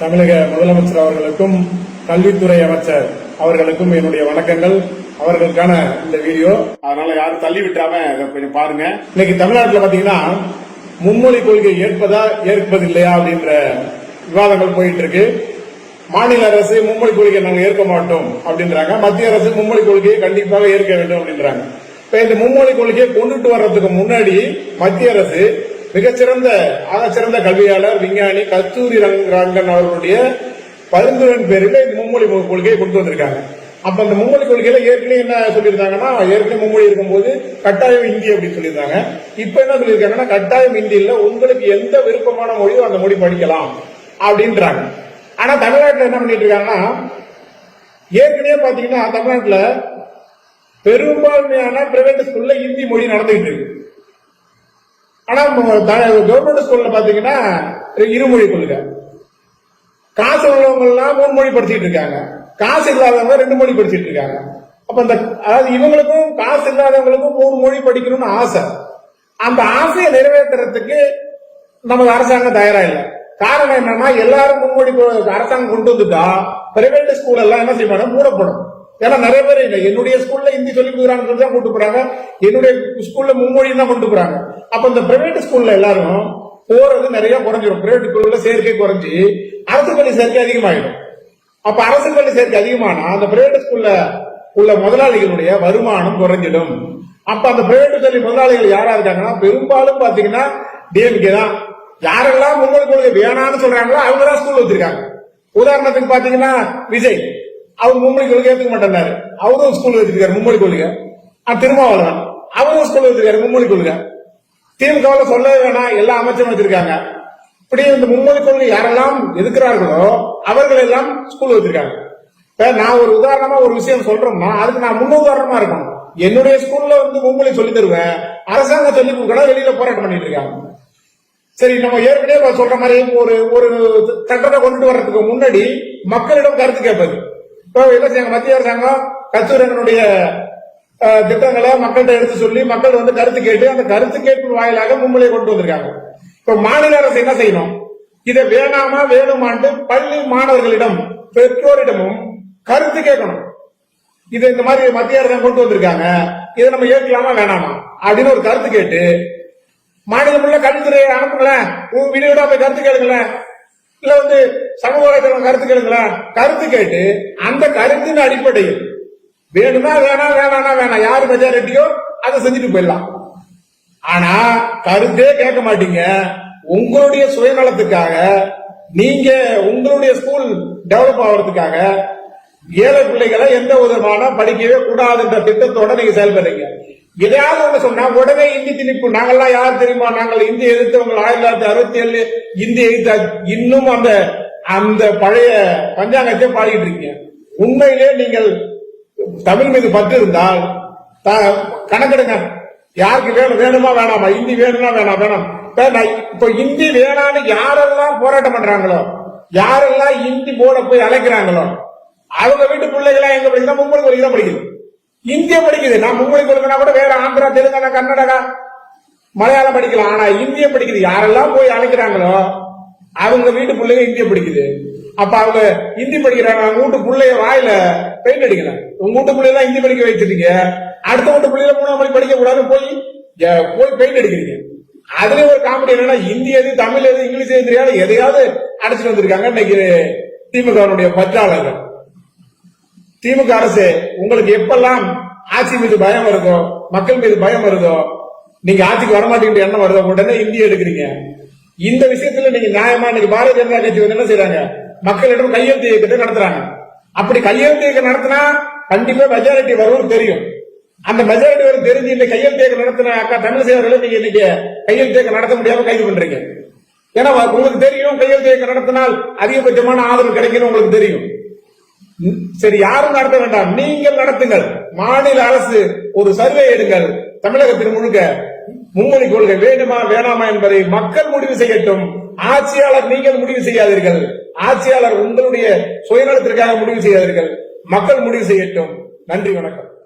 தமிழக முதலமைச்சர் அவர்களுக்கும் கல்வித்துறை அமைச்சர் அவர்களுக்கும் என்னுடைய வணக்கங்கள். அவர்களுக்கான இந்த வீடியோ. அதனால யாரும் தள்ளி விட்டாம கொஞ்சம் பாருங்க. இன்னைக்கு தமிழ்நாட்டில் பாத்தீங்கன்னா மும்மொழி கொள்கை ஏற்பதா ஏற்பதில்லையா அப்படின்ற விவாதங்கள் போயிட்டு இருக்கு மாநில அரசு மும்மொழி கொள்கையை நாங்கள் ஏற்க மாட்டோம் அப்படின்றாங்க. மத்திய அரசு மும்மொழி கொள்கையை கண்டிப்பாக ஏற்க வேண்டும் அப்படின்றாங்க. இப்ப இந்த மும்மொழி கொள்கையை கொண்டுட்டு வர்றதுக்கு முன்னாடி மத்திய அரசு மிகச்சிறந்த ஆகச்சிறந்த கல்வியாளர் விஞ்ஞானி கஸ்தூரி ரங்கன் அவர்களுடைய பரிந்துரையின் பேரில் இந்த மும்மொழி கொள்கையை கொண்டு வந்திருக்காங்க. அப்ப அந்த மும்மொழி கொள்கையில ஏற்கனவே என்ன சொல்லியிருந்தாங்கன்னா ஏற்கனவே மும்மொழி இருக்கும்போது கட்டாயம் இந்தி அப்படின்னு சொல்லியிருந்தாங்க. இப்ப என்ன சொல்லியிருக்காங்கன்னா கட்டாயம் இந்தியில உங்களுக்கு எந்த விருப்பமான மொழியோ அந்த மொழி படிக்கலாம் அப்படின்றாங்க. ஆனா தமிழ்நாட்டில் என்ன பண்ணிட்டு இருக்காங்கன்னா ஏற்கனவே பாத்தீங்கன்னா தமிழ்நாட்டில் பெரும்பான்மையான பிரைவேட் ஸ்கூல்ல இந்தி மொழி நடந்துகிட்டு இருக்கு. ஆனா கவர்மெண்ட் ஸ்கூல்ல பாத்தீங்கன்னா இருமொழி கொள்கை. காசு உள்ளவங்க எல்லாம் மூணு மொழி படிச்சிட்டு இருக்காங்க காசு இல்லாதவங்க ரெண்டு மொழி படிச்சுட்டு இருக்காங்க அப்ப இந்த அதாவது இவங்களுக்கும் காசு இல்லாதவங்களுக்கும் மூணு மொழி படிக்கணும்னு ஆசை. அந்த ஆசையை நிறைவேற்றுறதுக்கு நமது அரசாங்கம் தயாரா இல்லை. காரணம் என்னன்னா எல்லாரும் மும்மொழி அரசாங்கம் கொண்டு வந்துட்டா பிரைவேட் ஸ்கூல் எல்லாம் என்ன செய்வாங்க? மூடப்படும். ஏன்னா நிறைய பேர் இல்லை என்னுடைய ஸ்கூல்ல ஹிந்தி சொல்லி கொடுக்குறாங்கன்னு தான் கொண்டு போறாங்க. என்னுடைய ஸ்கூல்ல மும்மொழி தான் கொண்டு போறாங்க. அப்ப இந்த பிரைவேட் ஸ்கூல்ல எல்லாரும் போறது நிறைய குறைஞ்சிடும் பிரைவேட் ஸ்கூல்ல சேர்க்கை குறைஞ்சி அரசு பள்ளி சேர்க்கை அதிகமாயிடும். அப்ப அரசு பள்ளி சேர்க்கை அதிகமானா அந்த பிரைவேட் ஸ்கூல்ல உள்ள முதலாளிகளுடைய வருமானம் குறைஞ்சிடும். அப்ப அந்த பிரைவேட் பள்ளி முதலாளிகள் யாரா இருக்காங்கன்னா பெரும்பாலும் பாத்தீங்கன்னா டிஎம்கே தான். யாரெல்லாம் மும்மொழி கொள்கை வேணாம்னு சொல்றாங்களோ அவங்க தான் ஸ்கூல் வச்சிருக்காங்க. உதாரணத்துக்கு பாத்தீங்கன்னா விஜய். அவர் மும்மொழி கொள்கை ஏத்துக்க மாட்டேன்னாரு. அவரும் ஸ்கூல் வச்சிருக்காரு மும்மொழி கொள்கை ஆ, திருமாவளவன். அவரும் ஸ்கூல் வச்சிருக்காரு மும்மொழி கொள்கை திமுகவில் சொல்லவே வேணாம் எல்லா அமைச்சரும் வச்சிருக்காங்க இப்படி இந்த மும்மொழி கொள்கை யாரெல்லாம் எதிர்க்கிறார்களோ அவர்கள் எல்லாம் ஸ்கூல் வச்சிருக்காங்க இப்ப நான் ஒரு உதாரணமா ஒரு விஷயம் சொல்றோம்னா அதுக்கு நான் முன் உதாரணமா இருக்கணும். என்னுடைய ஸ்கூல்ல வந்து மும்மொழி சொல்லி தருவேன். அரசாங்கம் சொல்லி கொடுக்கணும் வெளியில போராட்டம் பண்ணிட்டு இருக்காங்க. சரி நம்ம ஏற்கனவே சொல்ற மாதிரி ஒரு ஒரு சட்டத்தை கொண்டுட்டு வர்றதுக்கு முன்னாடி மக்களிடம் கருத்து கேட்பது. என்ன செய்யாங்க மத்திய அரசாங்கம் கஸ்தூரனுடைய திட்டங்களை மக்கள்கிட்ட எடுத்து சொல்லி மக்கள் வந்து கருத்து கேட்டு அந்த கருத்து கேட்பு வாயிலாக மும்மொழியை கொண்டு வந்திருக்காங்க. இப்ப மாநில அரசு என்ன செய்யணும்? இதை வேணாமா வேணுமான்ட்டு பள்ளி மாணவர்களிடம் பெற்றோரிடமும் கருத்து கேட்கணும். இது இந்த மாதிரி மத்திய அரசாங்கம் கொண்டு வந்திருக்காங்க. இதை நம்ம ஏற்கலாமா வேணாமா? அப்படின்னு ஒரு கருத்து கேட்டு மாநிலம் உள்ள கல்வித்துறையை அனுப்புங்களேன். உங்க வீடியோட போய் கருத்து கேளுங்களேன். இல்ல வந்து சமூக வலைதளம் கருத்து கேளுங்களா? கருத்து கேட்டு அந்த கருத்தின் அடிப்படையில் வேணும்னா வேணாம் வேணாம்னா வேணாம். யாரு மெஜாரிட்டியோ அதை செஞ்சுட்டு போயிடலாம். ஆனா கருத்தே கேட்க மாட்டீங்க. உங்களுடைய சுயநலத்துக்காக நீங்க உங்களுடைய ஸ்கூல் டெவலப் ஆகிறதுக்காக ஏழை பிள்ளைகளை எந்த விதமான படிக்கவே கூடாதுன்ற திட்டத்தோட நீங்க செயல்படுறீங்க. எதையாவது ஒண்ணு சொன்னா உடனே இந்தி திணிப்பு. நாங்கெல்லாம் யார் தெரியுமா? நாங்கள் இந்தி எதிர்த்தவங்க. ஆயிரத்தி தொள்ளாயிரத்தி அறுபத்தி ஏழு இந்தி எதிர்த்த இன்னும் அந்த அந்த பழைய பஞ்சாங்கத்தை பாடிட்டு இருக்கீங்க. உண்மையிலே நீங்கள் தமிழ் மீது பற்று இருந்தால் த- கணக்கெடுங்க. யாருக்கு வேணும் வேணுமா வேணாமா? இந்தி வேணுமா வேணாம்? வேணாம். இப்ப இந்தி வேணான்னு யாரெல்லாம் போராட்டம் பண்றாங்களோ யாரெல்லாம் இந்தி போர்டை போய் அழைக்கிறாங்களோ அவங்க வீட்டு பிள்ளைகளா எங்க படிக்கிறா மும்பை கொள்கை தான் இந்திய படிக்குது. நான் மும்பை கொள்கைனா கூட வேற ஆந்திரா தெலுங்கானா கர்நாடகா மலையாளம் படிக்கலாம். ஆனா இந்திய படிக்குது. யாரெல்லாம் போய் அழைக்கிறாங்களோ அவங்க வீட்டு பிள்ளைங்க இந்திய படிக்குது. அப்ப அவங்க ஹிந்தி படிக்கிறாங்க. அவங்க வீட்டு பிள்ளைய வாயில பெயிண்ட் அடிக்கிறாங்க உங்க வீட்டு பிள்ளைய தான் ஹிந்தி படிக்க வச்சிருக்கீங்க அடுத்த வீட்டு பிள்ளைல மூணாம் மணி படிக்க கூடாது போய் போய் பெயிண்ட் அடிக்கிறீங்க. அதுல ஒரு காமெடி என்னன்னா ஹிந்தி எது தமிழ் எது இங்கிலீஷ் எது தெரியாது எதையாவது அடைச்சிட்டு வந்திருக்காங்க இன்னைக்கு திமுகவுடைய பற்றாளர்கள். திமுக அரசு உங்களுக்கு எப்பெல்லாம் ஆட்சி மீது பயம் வருதோ மக்கள் மீது பயம் வருதோ நீங்க ஆட்சிக்கு வரமாட்டேங்கிற எண்ணம் வருதோ உடனே இந்திய எடுக்கிறீங்க. இந்த விஷயத்துல நீங்க நியாயமா இன்னைக்கு பாரதிய ஜனதா கட்சி வந்து என்ன செய்றாங்க? மக்களிடம் கையெழுத்து இயக்கத்தை நடத்துறாங்க. அப்படி கையெழுத்து இயக்கம் நடத்தினா கண்டிப்பா மெஜாரிட்டி வரும் தெரியும். அந்த மெஜாரிட்டி வரும் தெரிஞ்சு இந்த கையெழுத்து இயக்கம் நடத்தின அக்கா தமிழிசை அவர்களை நீங்க இன்னைக்கு கையெழுத்து இயக்கம் நடத்த முடியாம கைது பண்றீங்க. ஏன்னா உங்களுக்கு தெரியும் கையெழுத்து இயக்கம் நடத்தினால் அதிகபட்சமான ஆதரவு கிடைக்கும்னு உங்களுக்கு தெரியும். சரி யாரும் நடத்த வேண்டாம். நீங்கள் நடத்துங்கள். மாநில அரசு ஒரு சர்வே எடுங்கள். தமிழகத்தில் முழுக்க மும்மொழி கொள்கை வேண்டுமா வேணாமா என்பதை மக்கள் முடிவு செய்யட்டும். ஆட்சியாளர் நீங்கள் முடிவு செய்யாதீர்கள். ஆட்சியாளர் உங்களுடைய சுயநலத்திற்காக முடிவு செய்யாதீர்கள். மக்கள் முடிவு செய்யட்டும். நன்றி வணக்கம்.